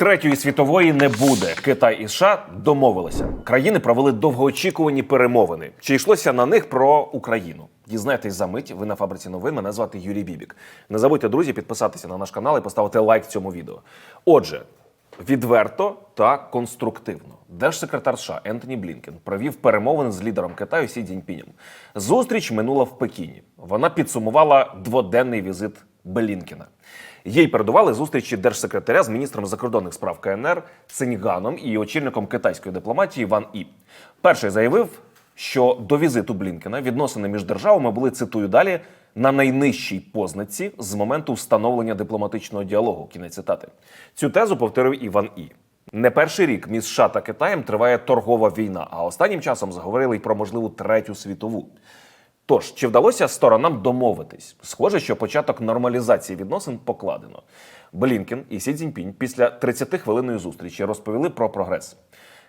Третьої світової не буде. Китай і США домовилися. Країни провели довгоочікувані перемовини. Чи йшлося на них про Україну? Дізнайтесь за мить. Ви на фабриці новин. Мене звати Юрій Бібік. Не забудьте, друзі, підписатися на наш канал і поставити лайк цьому відео. Отже, відверто та конструктивно. Держсекретар США Ентоні Блінкен провів перемовини з лідером Китаю Сі Цзіньпінем. Зустріч минула в Пекіні. Вона підсумувала дводенний візит Блінкена. Їй передували зустрічі держсекретаря з міністром закордонних справ КНР Циньганом і очільником китайської дипломатії Ван І. Перший заявив, що до візиту Блінкена відносини між державами були цитую далі на найнижчій познаці з моменту встановлення дипломатичного діалогу. Кінець цитати. Цю тезу повторив Іван І. Не перший рік між США та Китаєм триває торгова війна, а останнім часом заговорили й про можливу третю світову. Тож, чи вдалося сторонам домовитись? Схоже, що початок нормалізації відносин покладено. Блінкен і Сі Цзіньпінь після 30-хвилинної зустрічі розповіли про прогрес.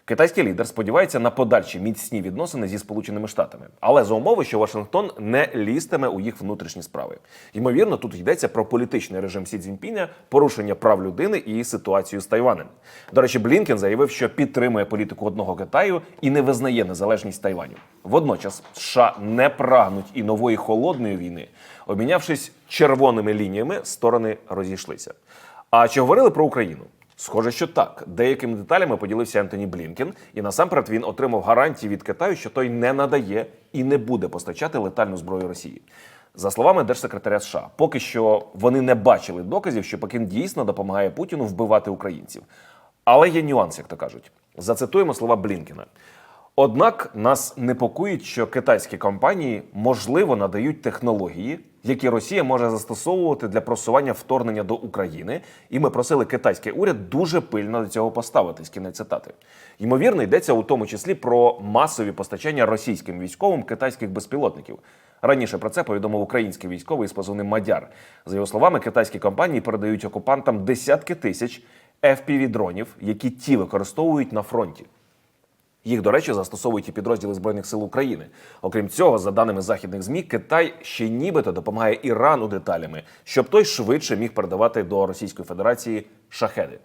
Китайський лідер сподівається на подальші міцні відносини зі Сполученими Штатами, але за умови, що Вашингтон не лізтиме у їх внутрішні справи. Ймовірно, тут йдеться про політичний режим Сі Цзіньпіня, порушення прав людини і ситуацію з Тайванем. До речі, Блінкен заявив, що підтримує політику одного Китаю і не визнає незалежність Тайваню. Водночас США не прагнуть і нової холодної війни. Обмінявшись червоними лініями, сторони розійшлися. А чи говорили про Україну? Схоже, що так. Деякими деталями поділився Ентоні Блінкен, і насамперед він отримав гарантії від Китаю, що той не надає і не буде постачати летальну зброю Росії. За словами держсекретаря США, поки що вони не бачили доказів, що Пекін дійсно допомагає Путіну вбивати українців. Але є нюанс, як то кажуть. Зацитуємо слова Блінкена. Однак нас непокоїть, що китайські компанії можливо надають технології, які Росія може застосовувати для просування вторгнення до України, і ми просили китайський уряд дуже пильно до цього поставитись. Кінець цитати. Ймовірно, йдеться у тому числі про масові постачання російським військовим китайських безпілотників. Раніше про це повідомив український військовий з позивним Мадяр. За його словами, китайські компанії передають окупантам десятки тисяч FPV-дронів, які ті використовують на фронті. Їх, до речі, застосовують і підрозділи збройних сил України. Окрім цього, за даними західних змі, Китай ще нібито допомагає Ірану деталями, щоб той швидше міг передавати до Російської Федерації шахеди.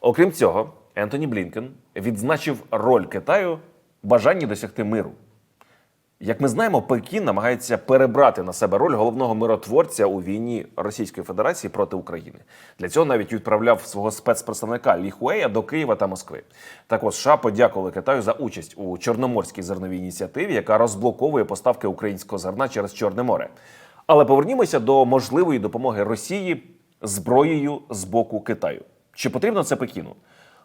Окрім цього, Ентоні Блінкен відзначив роль Китаю в бажанні досягти миру. Як ми знаємо, Пекін намагається перебрати на себе роль головного миротворця у війні Російської Федерації проти України. Для цього навіть відправляв свого спецпредставника Лі Хуея до Києва та Москви. Також США подякували Китаю за участь у Чорноморській зерновій ініціативі, яка розблоковує поставки українського зерна через Чорне море. Але повернімося до можливої допомоги Росії зброєю з боку Китаю. Чи потрібно це Пекіну?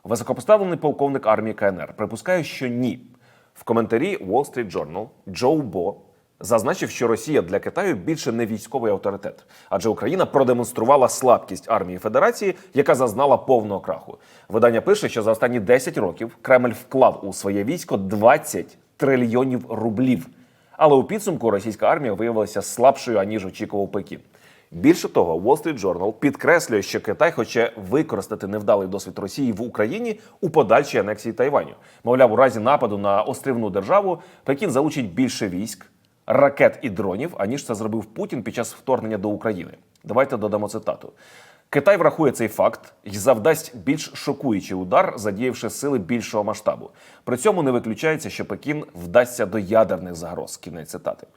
Високопоставлений полковник армії КНР припускає, що ні. В коментарі Wall Street Journal Джоу Бо зазначив, що Росія для Китаю більше не військовий авторитет, адже Україна продемонструвала слабкість армії Федерації, яка зазнала повного краху. Видання пише, що за останні 10 років Кремль вклав у своє військо 20 трильйонів рублів. Але у підсумку російська армія виявилася слабшою аніж очікував Пекін. Більше того, Wall Street Journal підкреслює, що Китай хоче використати невдалий досвід Росії в Україні у подальшій анексії Тайваню. Мовляв, у разі нападу на острівну державу Пекін залучить більше військ, ракет і дронів, аніж це зробив Путін під час вторгнення до України. Давайте додамо цитату. Китай врахує цей факт і завдасть більш шокуючий удар, задіявши сили більшого масштабу. При цьому не виключається, що Пекін вдасться до ядерних загроз. Кінець цитати.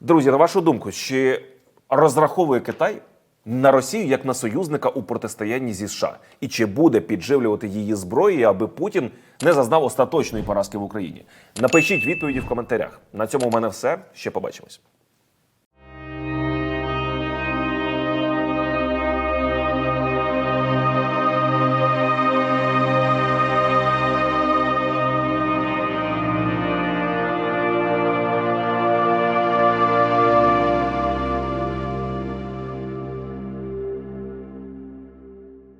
Друзі, на вашу думку, чи розраховує Китай на Росію як на союзника у протистоянні зі США? І чи буде підживлювати її зброї, аби Путін не зазнав остаточної поразки в Україні? Напишіть відповіді в коментарях. На цьому в мене все. Ще побачимось.